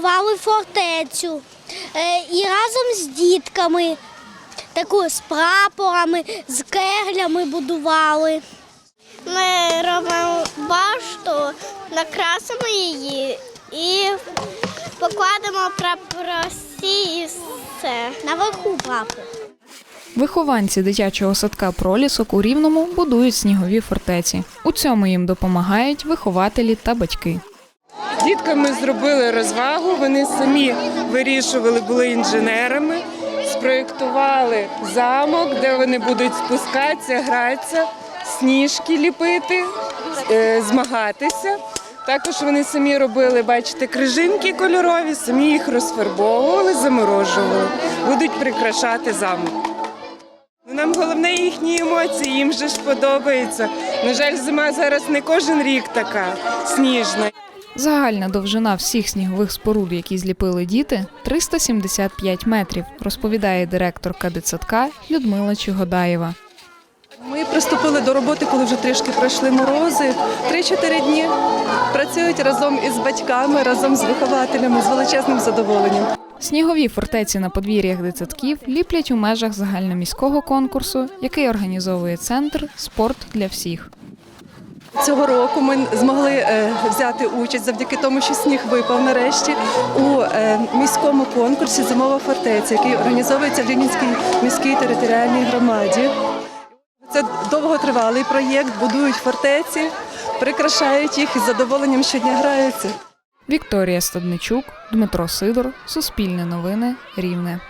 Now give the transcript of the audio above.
будували фортецю е, і разом з дітками, таку з прапорами, з кеглями будували. Ми робимо башту, накрасимо її і покладемо прапоросі і все. Наверху прапор. Вихованці дитячого садка пролісок у Рівному будують снігові фортеці. У цьому їм допомагають вихователі та батьки. Діткам ми зробили розвагу, вони самі вирішували, були інженерами, спроєктували замок, де вони будуть спускатися, гратися, сніжки ліпити, е, змагатися. Також вони самі робили, бачите, крижинки кольорові, самі їх розфарбовували, заморожували, будуть прикрашати замок. Ну, Нам головне їхні емоції, їм же ж подобається. На жаль, зима зараз не кожен рік така сніжна. Загальна довжина всіх снігових споруд, які зліпили діти, 375 метрів, розповідає директорка дитсадка Людмила Чигодаєва. Ми приступили до роботи, коли вже трішки пройшли морози. Три-чотири дні працюють разом із батьками, разом з вихователями з величезним задоволенням. Снігові фортеці на подвір'ях дитсадків ліплять у межах загальноміського конкурсу, який організовує центр Спорт для всіх. Цього року ми змогли е, взяти участь завдяки тому, що сніг випав нарешті у е, міському конкурсі Зимова фортеця, який організовується в Рівненській міській територіальній громаді. Це довготривалий проєкт, будують фортеці, прикрашають їх і з задоволенням щодня граються. Вікторія Стадничук, Дмитро Сидор, Суспільне новини, Рівне.